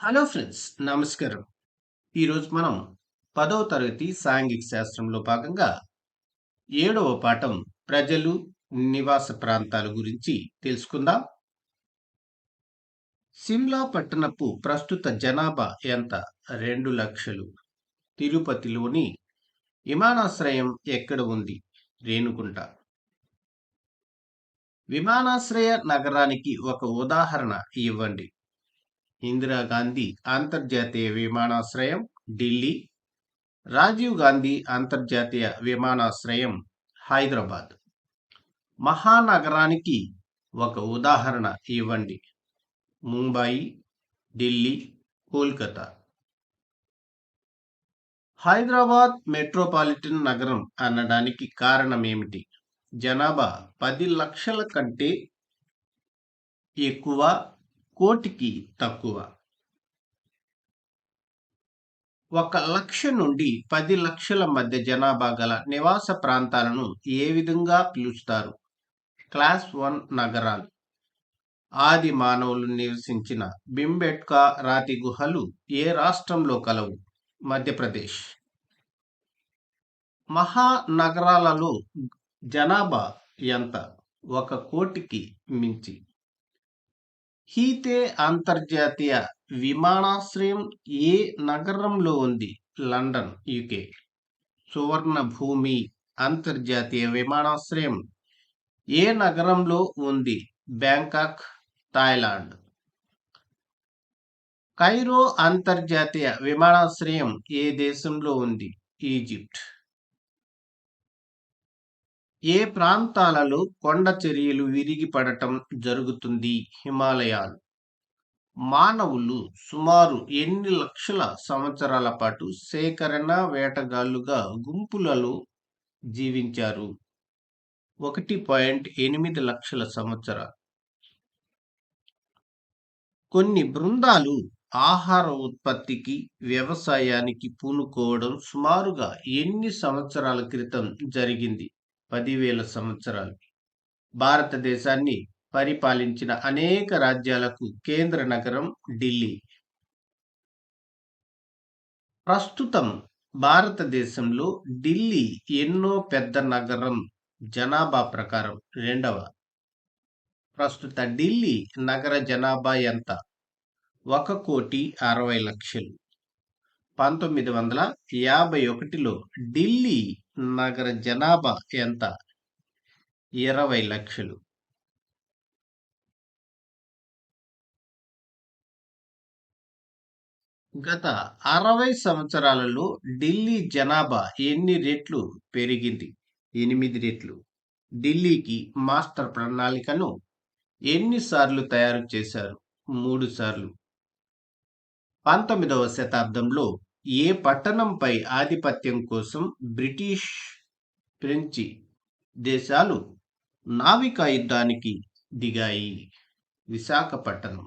Hello friends నమస్కారం. ఈరోజు మనం పదవ తరగతి సాంఘిక శాస్త్రంలో భాగంగా ఏడవ పాఠం ప్రజలు నివాస ప్రాంతాల గురించి తెలుసుకుందాం. సిమ్లా పట్టణపు ప్రస్తుత జనాభా ఎంత? రెండు లక్షలు. తిరుపతిలోని విమానాశ్రయం ఎక్కడ ఉంది? రేణుకుంట విమానాశ్రయ నగరానికి ఒక ఉదాహరణ ఇవ్వండి. ఇందిరాగాంధీ అంతర్జాతీయ విమానాశ్రయం ఢిల్లీ. రాజీవ్ గాంధీ అంతర్జాతీయ విమానాశ్రయం హైదరాబాద్. మహానగరానికి ఒక ఉదాహరణ ఇవ్వండి. ముంబాయి ఢిల్లీ కోల్కతా. హైదరాబాద్ మెట్రోపాలిటన్ నగరం అనడానికి కారణం ఏమిటి జనాభా పది లక్షల కంటే ఎక్కువ కోటికి తక్కువ. ఒక లక్ష నుండి పది లక్షల మధ్య జనాభా గల నివాస ప్రాంతాలను ఏ విధంగా పిలుస్తారు? క్లాస్ వన్ నగరాలు. ఆది మానవులు నివసించిన బింబెట్కా రాతి గుహలు ఏ రాష్ట్రంలో కలవు? మధ్యప్రదేశ్. మహానగరాలలో జనాభా ఎంత? ఒక కోటికి మించి. హీతే అంతర్జాతీయ విమానాశ్రయం ఏ నగరంలో ఉంది? London UK. సువర్ణ భూమి అంతర్జాతీయ విమానాశ్రయం ఏ నగరంలో ఉంది? Bangkok Thailand. కైరో అంతర్జాతీయ విమానాశ్రయం ఏ దేశంలో ఉంది? ఈజిప్ట్. ఏ ప్రాంతాలలో కొండ చర్యలు విరిగిపడటం జరుగుతుంది? హిమాలయాలు. మానవులు సుమారు ఎన్ని లక్షల సంవత్సరాల పాటు సేకరణ వేటగాళ్ళుగా గుంపులలో జీవించారు? ఒకటి పాయింట్ ఎనిమిది లక్షల సంవత్సరాలు కొన్ని బృందాలు ఆహార ఉత్పత్తికి వ్యవసాయానికి పూనుకోవడం సుమారుగా ఎన్ని సంవత్సరాల క్రితం జరిగింది? పదివేల సంవత్సరాలు. భారతదేశాన్ని పరిపాలించిన అనేక రాజ్యాలకు కేంద్ర నగరం ఢిల్లీ. ప్రస్తుతం భారతదేశంలో ఢిల్లీ ఎన్నో పెద్ద నగరం జనాభా ప్రకారం రెండవ. ప్రస్తుత ఢిల్లీ నగర జనాభా ఎంత? ఒక కోటి అరవై లక్షలు. పంతొమ్మిది వందల యాభై ఒకటిలో ఢిల్లీ నగర జనాభా ఎంత? ఇరవై లక్షలు. గత అరవై సంవత్సరాలలో ఢిల్లీ జనాభా ఎన్ని రెట్లు పెరిగింది? ఎనిమిది రెట్లు. ఢిల్లీకి మాస్టర్ ప్రణాళికను ఎన్నిసార్లు తయారు చేశారు? మూడు సార్లు. పంతొమ్మిదవ శతాబ్దంలో ఏ పట్టణంపై ఆధిపత్యం కోసం బ్రిటిష్ ఫ్రెంచి దేశాలు నావికా యుద్ధానికి దిగాయి? విశాఖపట్నం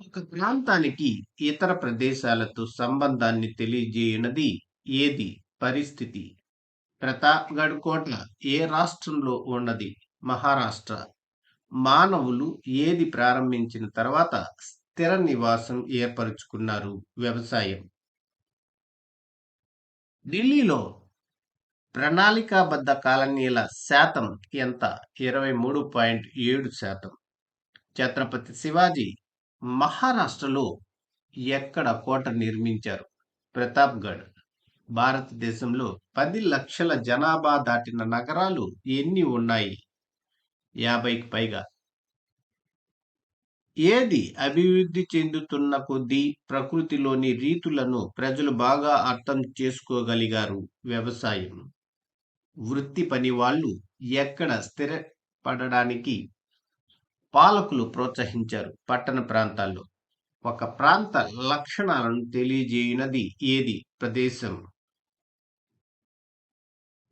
ఒక ప్రాంతానికి ఇతర ప్రదేశాలతో సంబంధాన్ని తెలియజేయనది ఏది? పరిస్థితి. ప్రతాప్గఢ్ కోట ఏ రాష్ట్రంలో ఉన్నది? మహారాష్ట్ర. మానవులు ఏది ప్రారంభించిన తర్వాత స్థిర నివాసం ఏర్పరుచుకున్నారు వ్యవసాయం. ఢిల్లీలో ప్రణాళికాబద్ధ కాలనీల శాతం ఎంత? ఇరవై మూడు పాయింట్ ఏడు శాతం. ఛత్రపతి శివాజీ మహారాష్ట్రలో ఎక్కడ కోట నిర్మించారు? ప్రతాప్గఢ్. భారతదేశంలో పది లక్షల జనాభా దాటిన నగరాలు ఎన్ని ఉన్నాయి? యాభైకి పైగా. ఏది అభివృద్ధి చెందుతున్న కొద్దీ ప్రకృతిలోని రీతులను ప్రజలు బాగా అర్థం చేసుకోగలిగారు? వ్యవసాయం. వృత్తి పని వాళ్ళు ఎక్కడ స్థిరపడడానికి పాలకులు ప్రోత్సహించారు? పట్టణ ప్రాంతాల్లో. ఒక ప్రాంత లక్షణాలను తెలియజేయనది ఏది? ప్రదేశం.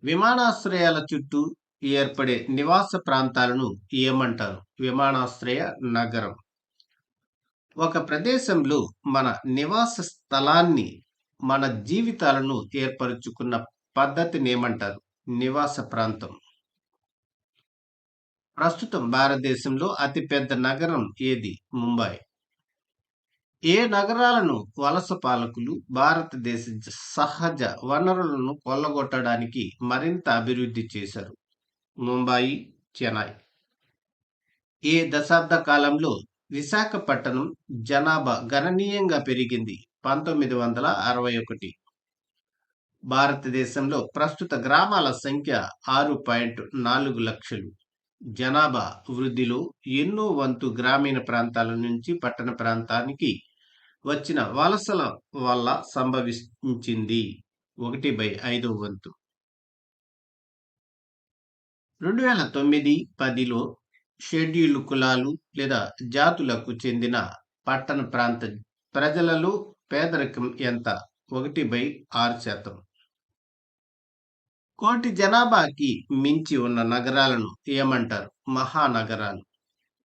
విమానాశ్రయాల చుట్టూ ఏర్పడే నివాస ప్రాంతాలను ఏమంటారు? విమానాశ్రయ నగరం. ఒక ప్రదేశంలో మన నివాస స్థలాన్ని మన జీవితాలను ఏర్పరచుకున్న పద్ధతిని ఏమంటారు? నివాస ప్రాంతం. ప్రస్తుతం భారతదేశంలో అతిపెద్ద నగరం ఏది? ముంబై. ఏ నగరాలను వలస పాలకులు భారతదేశ సహజ వనరులను కొల్లగొట్టడానికి మరింత అభివృద్ధి చేశారు? ముంబాయి చెన్నై. ఏ దశాబ్ద కాలంలో విశాఖపట్నం జనాభా గణనీయంగా పెరిగింది పంతొమ్మిది వందల అరవై ఒకటి. భారతదేశంలో ప్రస్తుత గ్రామాల సంఖ్య ఆరు పాయింట్ నాలుగు లక్షలు. జనాభా వృద్ధిలో ఎన్నో వంతు గ్రామీణ ప్రాంతాల నుంచి పట్టణ ప్రాంతానికి వచ్చిన వలసల వల్ల సంభవించింది ఒకటి బై ఐదో వంతు. రెండు వేల తొమ్మిది పదిలో షెడ్యూల్ కులాలు లేదా జాతులకు చెందిన పట్టణ ప్రాంత ప్రజలలో పేదరికం ఎంత? ఒకటి బై ఆరు శాతం. కోటి జనాభాకి మించి ఉన్న నగరాలను ఏమంటారు? మహానగరాలు.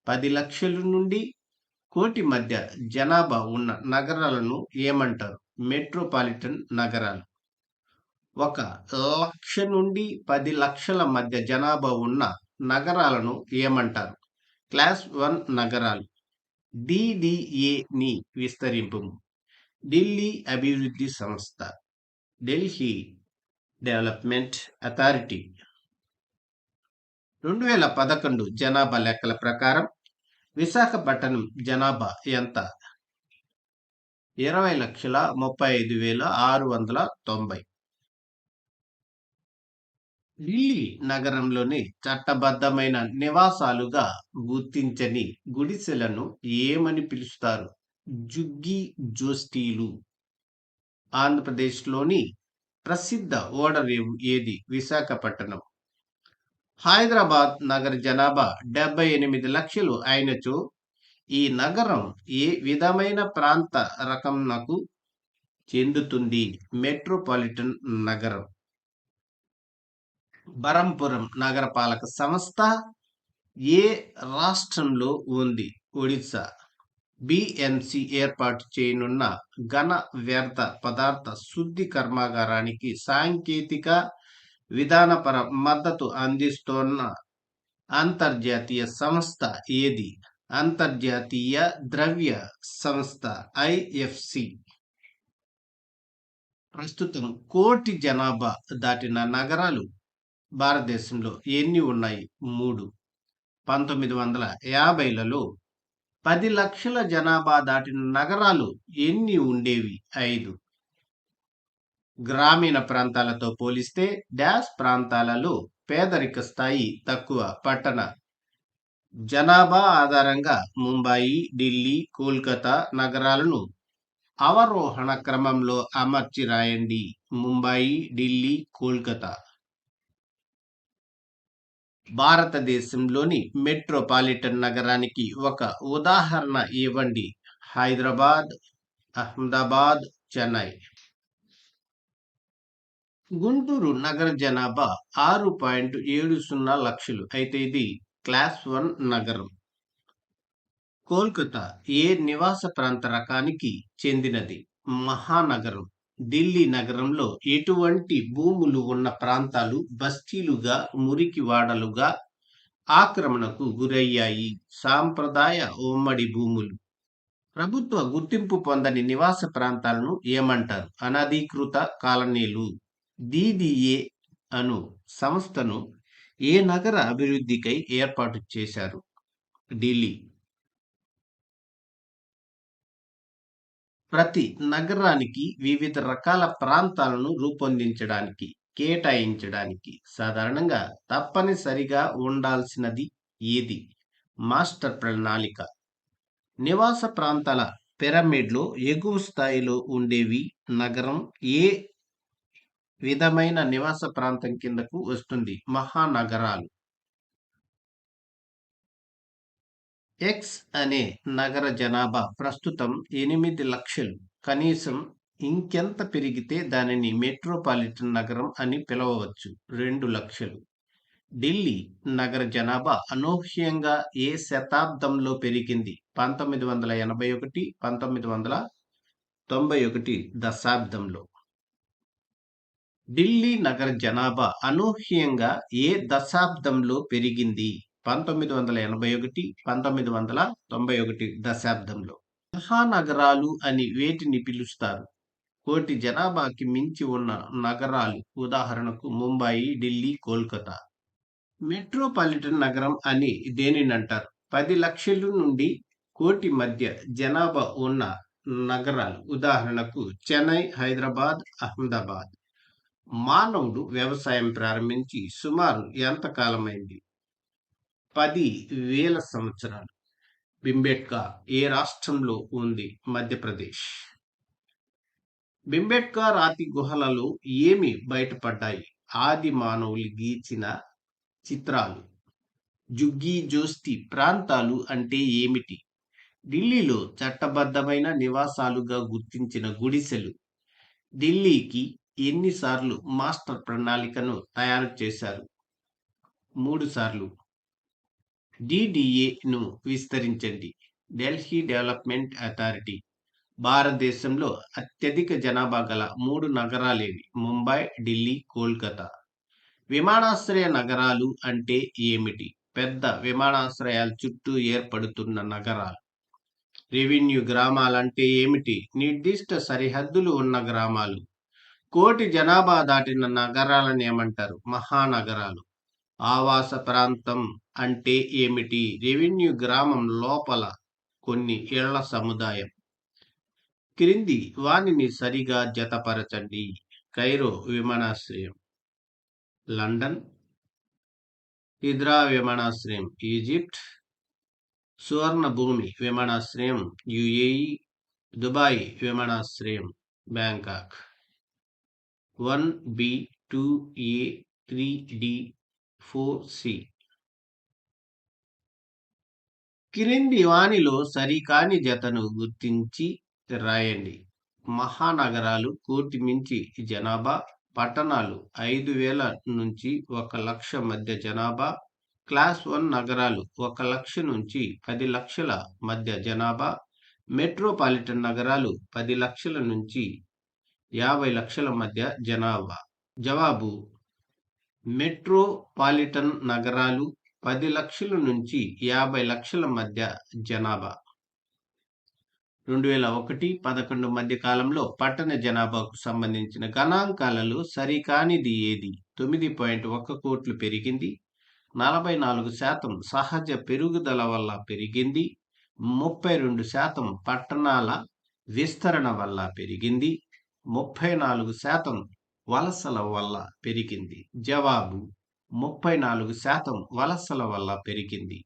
పది లక్షల నుండి కోటి మధ్య జనాభా ఉన్న నగరాలను ఏమంటారు? మెట్రోపాలిటన్ నగరాలు. ఒక లక్ష నుండి పది లక్షల మధ్య జనాభా ఉన్న నగరాలను ఏమంటారు? క్లాస్ వన్ నగరాలు. డిడిఏని విస్తరింపు ఢిల్లీ అభివృద్ధి సంస్థ. Delhi development authority. రెండు వేల పదకొండు జనాభా లెక్కల ప్రకారం విశాఖపట్నం జనాభా ఎంత? ఇరవై లక్షల ముప్పై ఐదు వేల ఆరు వందల తొంభై. ఢిల్లీ నగరంలోని చట్టబద్ధమైన నివాసాలుగా గుర్తించని గుడిసెలను ఏమని పిలుస్తారు? జుగ్గి జోస్టీలు ఆంధ్రప్రదేశ్లోని ప్రసిద్ధ ఓడరేవు ఏది? విశాఖపట్నం. హైదరాబాద్ నగర జనాభా డెబ్బై ఎనిమిది లక్షలు అయినచో ఈ నగరం ఏ విధమైన ప్రాంత రకంనకు చెందుతుంది? మెట్రోపాలిటన్ నగరం. బరంపురం నగరపాలక సంస్థ ఏ రాష్ట్రంలో ఉంది? ఒడిశా. బిఎంసి ఏర్పాటు చేయనున్న ఘన వ్యర్థ పదార్థ శుద్ధి కర్మాగారానికి సాంకేతిక విధానపర మద్దతు అందిస్తోన్న అంతర్జాతీయ సంస్థ ఏది? అంతర్జాతీయ ద్రవ్య సంస్థ ఐఎఫ్సి ప్రస్తుతం కోటి జనాభా దాటిన నగరాలు భారతదేశంలో ఎన్ని ఉన్నాయి? మూడు. పంతొమ్మిది వందల యాభైలలో పది లక్షల జనాభా దాటిన నగరాలు ఎన్ని ఉండేవి? ఐదు. గ్రామీణ ప్రాంతాలతో పోలిస్తే డ్యాష్ ప్రాంతాలలో పేదరిక స్థాయి తక్కువ. పట్టణ జనాభా ఆధారంగా ముంబాయి ఢిల్లీ కోల్కతా నగరాలను అవరోహణ క్రమంలో అమర్చి రాయండి ముంబాయి ఢిల్లీ కోల్కతా. భారతదేశంలోని మెట్రోపాలిటన్ నగరానికి ఒక ఉదాహరణ ఇవ్వండి. హైదరాబాద్ అహ్మదాబాద్ చెన్నై. గుంటూరు నగర జనాభా ఆరు పాయింట్ ఏడు సున్నా లక్షలు. అయితే ఇది క్లాస్ వన్ నగరం. కోల్కతా ఏ నివాస ప్రాంత రకానికి చెందినది? మహానగరం. ఢిల్లీ నగరంలో ఎటువంటి భూములు ఉన్న ప్రాంతాలు బస్తీలుగా మురికి వాడలుగా ఆక్రమణకు గురయ్యాయి? సాంప్రదాయ ఉమ్మడి భూములు. ప్రభుత్వ గుర్తింపు పొందని నివాస ప్రాంతాలను ఏమంటారు? అనధికృత కాలనీలు డిడిఏ అను సంస్థను ఏ నగర అభివృద్ధికై ఏర్పాటు చేశారు? ఢిల్లీ ప్రతి నగరానికి వివిధ రకాల ప్రాంతాలను రూపొందించడానికి కేటాయించడానికి సాధారణంగా తప్పనిసరిగా ఉండాల్సినది ఏది? మాస్టర్ ప్రణాళిక. నివాస ప్రాంతాల పిరమిడ్లో ఎగువ స్థాయిలో ఉండేవి నగరం ఏ విధమైన నివాస ప్రాంతం కిందకు వస్తుంది? మహానగరాలు. ఎక్స్ అనే నగర జనాభా ప్రస్తుతం ఎనిమిది లక్షలు. కనీసం ఇంకెంత పెరిగితే దానిని మెట్రోపాలిటన్ నగరం అని పిలవవచ్చు. రెండు లక్షలు. ఢిల్లీ నగర జనాభా అనూహ్యంగా ఏ శతాబ్దంలో పెరిగింది? పంతొమ్మిది వందల ఎనభై ఒకటి పంతొమ్మిది వందల తొంభై ఒకటి దశాబ్దంలో. ఢిల్లీ నగర జనాభా అనూహ్యంగా ఏ దశాబ్దంలో పెరిగింది? పంతొమ్మిది వందల ఎనభై ఒకటి పంతొమ్మిది వందల తొంభై ఒకటి దశాబ్దంలో మహానగరాలు అని వేటిని పిలుస్తారు? కోటి జనాభాకి మించి ఉన్న నగరాలు ఉదాహరణకు ముంబాయి ఢిల్లీ కోల్కతా. మెట్రోపాలిటన్ నగరం అని దేనిని అంటారు పది లక్షల నుండి కోటి మధ్య జనాభా ఉన్న నగరాలు ఉదాహరణకు చెన్నై హైదరాబాద్ అహ్మదాబాద్. మానవుడు వ్యవసాయం ప్రారంభించి సుమారు ఎంతకాలమైంది పది వేల సంవత్సరాలు. బింబేట్కా ఏ రాష్ట్రంలో ఉంది? మధ్యప్రదేశ్. బింబేట్కా రాతి గుహలలో ఏమి బయటపడ్డాయి? ఆది మానవులు గీచిన చిత్రాలు. జుగ్గి జోస్తి ప్రాంతాలు అంటే ఏమిటి? ఢిల్లీలో చట్టబద్ధమైన నివాసాలుగా గుర్తించిన గుడిసెలు. ఢిల్లీకి ఎన్నిసార్లు మాస్టర్ ప్రణాళికను తయారు చేశారు? మూడు సార్లు డిడిఏను విస్తరించండి. Delhi development authority. భారతదేశంలో అత్యధిక జనాభా గల మూడు నగరాలేవి ముంబై ఢిల్లీ కోల్కతా. విమానాశ్రయ నగరాలు అంటే ఏమిటి? పెద్ద విమానాశ్రయాల చుట్టూ ఏర్పడుతున్న నగరాలు. రెవెన్యూ గ్రామాలంటే ఏమిటి? నిర్దిష్ట సరిహద్దులు ఉన్న గ్రామాలు. కోటి జనాభా దాటిన నగరాలను ఏమంటారు? మహానగరాలు. ఆవాస ప్రాంతం అంటే ఏమిటి? రెవెన్యూ గ్రామం లోపల కొన్ని ఇళ్ళ సముదాయం. క్రింది వానిని సరిగా జతపరచండి. కైరో విమానాశ్రయం. లండన్. హిద్రా విమానాశ్రయం. ఈజిప్ట్. సువర్ణభూమి విమానాశ్రయం. U A E. దుబాయ్ విమానాశ్రయం. Bangkok. One B two A three D four C. క్రింది వానిలో సరికాని జతను గుర్తించి రాయండి. మహానగరాలు కోటి మించి జనాభా పట్టణాలు ఐదు వేల నుంచి ఒక లక్ష మధ్య జనాభా క్లాస్ వన్ నగరాలు ఒక లక్ష నుంచి పది లక్షల మధ్య జనాభా మెట్రోపాలిటన్ నగరాలు పది లక్షల నుంచి యాభై లక్షల మధ్య జనాభా. జవాబు మెట్రోపాలిటన్ నగరాలు పది లక్షల నుంచి యాభై లక్షల మధ్య జనాభా. రెండు వేల ఒకటి పదకొండు మధ్య కాలంలో పట్టణ జనాభాకు సంబంధించిన గణాంకాలలో సరికానిది ఏది? తొమ్మిది పాయింట్ ఒక్క కోట్లు పెరిగింది. నలభై నాలుగు శాతం సహజ పెరుగుదల వల్ల పెరిగింది. ముప్పై రెండు శాతం పట్టణాల విస్తరణ వల్ల పెరిగింది. ముప్పై నాలుగు శాతం వలసల వల్ల పెరిగింది. జవాబు ముప్పై నాలుగు శాతం వలసల వల్ల పెరిగింది.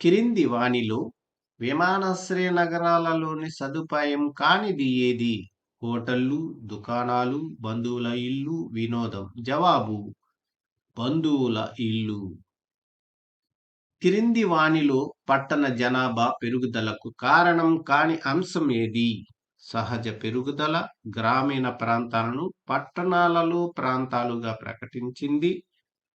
క్రింది వాణిలో విమానాశ్రయ నగరాలలోని సదుపాయం కానిది ఏది? హోటళ్ళు దుకాణాలు బంధువుల ఇల్లు వినోదం. జవాబు బంధువుల ఇల్లు. క్రింది వాణిలో పట్టణ జనాభా పెరుగుదలకు కారణం కాని అంశం ఏది? సహజ పెరుగుదల గ్రామీణ ప్రాంతాలను పట్టణాలలో ప్రాంతాలుగా ప్రకటించింది.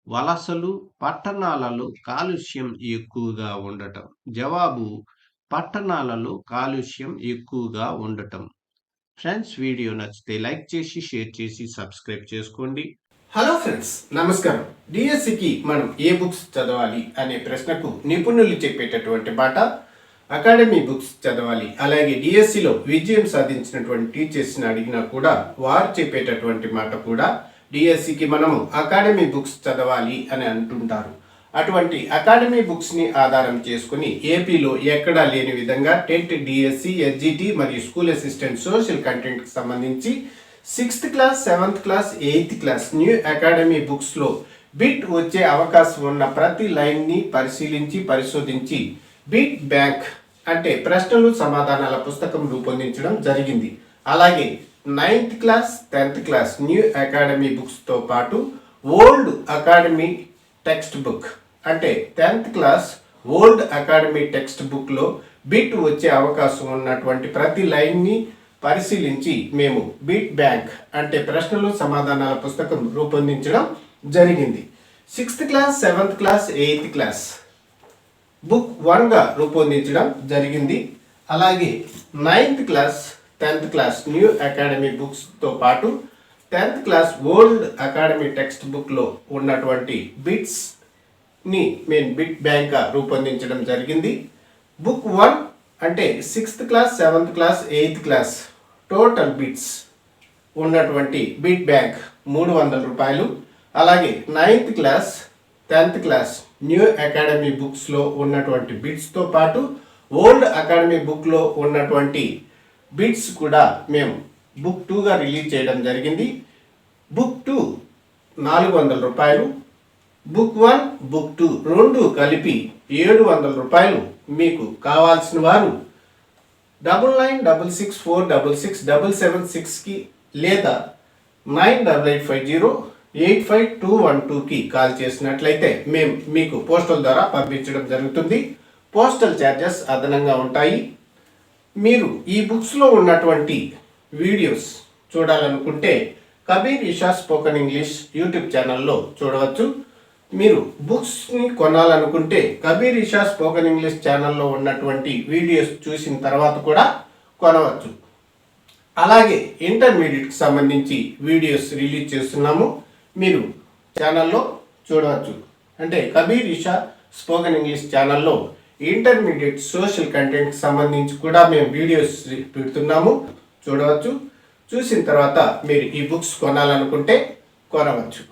వలసలు పట్టణాలలో కాలుష్యం ఎక్కువగా ఉండటం. జవాబు పట్టణాలలో కాలుష్యం ఎక్కువగా ఉండటం. ఫ్రెండ్స్ వీడియో నచ్చితే లైక్ చేసి షేర్ చేసి సబ్స్క్రైబ్ చేసుకోండి. హలో ఫ్రెండ్స్ నమస్కారం. డిఎస్సికి మనం ఏ బుక్స్ చదవాలి అనే ప్రశ్నకు నిపుణులు చెప్పేటటువంటి బాట అకాడమీ బుక్స్ చదవాలి అలాగే డిఎస్సిలో విజయం సాధించినటువంటి టీచర్స్ని అడిగినా కూడా వారు చెప్పేటటువంటి మాట కూడా డిఎస్సికి మనము అకాడమీ బుక్స్ చదవాలి అని అంటుంటారు. అటువంటి అకాడమీ బుక్స్ని ఆధారం చేసుకుని ఏపీలో ఎక్కడా లేని విధంగా TET D S C S G T మరియు స్కూల్ అసిస్టెంట్ సోషల్ కంటెంట్కి సంబంధించి sixth class seventh class eighth class new academy బుక్స్లో బిట్ వచ్చే అవకాశం ఉన్న ప్రతి లైన్ని పరిశీలించి పరిశోధించి బీట్ బ్యాంక్ అంటే ప్రశ్నలు సమాధానాల పుస్తకం రూపొందించడం జరిగింది. అలాగే ninth class tenth class new academy బుక్స్తో పాటు ఓల్డ్ అకాడమీ టెక్స్ట్ బుక్ అంటే tenth class old academy text బుక్లో బిట్ వచ్చే అవకాశం ఉన్నటువంటి ప్రతి లైన్ని పరిశీలించి మేము బిట్ బ్యాంక్ అంటే ప్రశ్నలు సమాధానాల పుస్తకం రూపొందించడం జరిగింది. Sixth class seventh class eighth class book వన్గా రూపొందించడం జరిగింది. అలాగే ninth class tenth class new academy బుక్స్తో పాటు tenth class old academy text బుక్లో ఉన్నటువంటి బిట్స్ని మేము బిట్ బ్యాంక్గా రూపొందించడం జరిగింది. బుక్ వన్ అంటే sixth class seventh class eighth class total bits ఉన్నటువంటి బిట్ బ్యాంక్ మూడు వందల రూపాయలు. అలాగే ninth class tenth class new academy బుక్స్లో ఉన్నటువంటి బిట్స్తో పాటు ఓల్డ్ అకాడమీ బుక్లో ఉన్నటువంటి బిట్స్ కూడా మేము బుక్ టూగా రిలీజ్ చేయడం జరిగింది. బుక్ టూ నాలుగు వందల రూపాయలు బుక్ వన్ బుక్ టూ రెండు కలిపి ఏడు వందల రూపాయలు మీకు కావాల్సిన వారు double nine double six four double six double seven సిక్స్కి లేదా nine double eight five zero eight five two one టూకి కాల్ చేసినట్లయితే మేము మీకు పోస్టల్ ద్వారా పంపించడం జరుగుతుంది. పోస్టల్ ఛార్జెస్ అదనంగా ఉంటాయి. మీరు ఈ బుక్స్లో ఉన్నటువంటి వీడియోస్ చూడాలనుకుంటే Kabir Isha spoken English YouTube ఛానల్లో చూడవచ్చు. మీరు బుక్స్ని కొనాలనుకుంటే కబీర్ ఇషా స్పోకెన్ ఇంగ్లీష్ ఛానల్లో ఉన్నటువంటి వీడియోస్ చూసిన తర్వాత కూడా కొనవచ్చు. అలాగే ఇంటర్మీడియట్కి సంబంధించి వీడియోస్ రిలీజ్ చేస్తున్నాము. మీరు ఛానల్లో చూడవచ్చు. అంటే కబీర్ ఇషా స్పోకెన్ ఇంగ్లీష్ ఛానల్లో ఇంటర్మీడియట్ సోషల్ కంటెంట్కి సంబంధించి కూడా మేము వీడియోస్ పెడుతున్నాము. చూడవచ్చు. చూసిన తర్వాత మీరు ఈ బుక్స్ కొనాలనుకుంటే కొనవచ్చు.